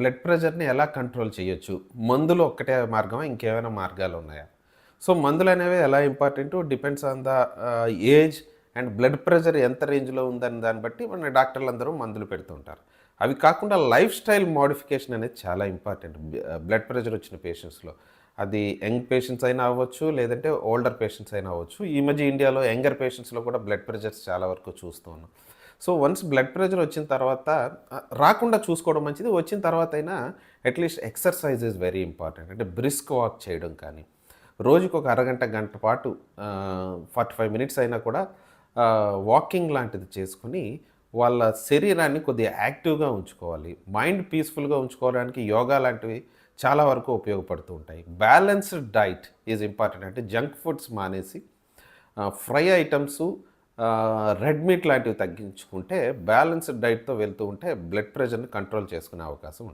Blood ప్రెషర్ని ఎలా control చేయొచ్చు? మందులు ఒక్కటే మార్గమా? ఇంకేమైనా మార్గాలు ఉన్నాయా? సో మందులు అనేవి ఎలా important depends on the age and blood pressure ఎంత రేంజ్లో ఉందని దాన్ని బట్టి మన డాక్టర్లు అందరూ మందులు పెడుతుంటారు అవి కాకుండా లైఫ్ స్టైల్ మోడిఫికేషన్ అనేది చాలా ఇంపార్టెంట్. బ్లడ్ ప్రెషర్ వచ్చిన పేషెంట్స్లో. అది యంగ్ పేషెంట్స్ అయినా అవ్వచ్చు లేదంటే ఓల్డర్ పేషెంట్స్ అయినా అవ్వచ్చు. ఈ మధ్య ఇండియాలో యంగర్ పేషెంట్స్లో కూడా బ్లడ్ ప్రెషర్స్ చాలా వరకు చూస్తూ ఉన్నాం. సో వన్స్ బ్లడ్ ప్రెషర్ వచ్చిన తర్వాత రాకుండా చూసుకోవడం మంచిది. వచ్చిన తర్వాత అయినా at least exercise is very important అంటే బ్రిస్క్ వాక్ చేయడం కానీ రోజుకు ఒక అరగంట గంట పాటు ఫార్టీ ఫైవ్ మినిట్స్ అయినా కూడా వాకింగ్ లాంటిది చేసుకుని వాళ్ళ శరీరాన్ని కొద్దిగా యాక్టివ్గా ఉంచుకోవాలి. మైండ్ పీస్ఫుల్గా ఉంచుకోవడానికి యోగా లాంటివి చాలా వరకు ఉపయోగపడుతూ ఉంటాయి. బ్యాలెన్స్డ్ డైట్ ఈజ్ ఇంపార్టెంట్ అంటే జంక్ ఫుడ్స్ మానేసి ఫ్రై ఐటమ్స్ రెడ్ మీట్ లాంటివి తగ్గించుకుంటే బ్యాలెన్స్డ్ డైట్తో వెళ్తూ ఉంటే బ్లడ్ ప్రెషర్ని కంట్రోల్ చేసుకునే అవకాశం ఉంటుంది.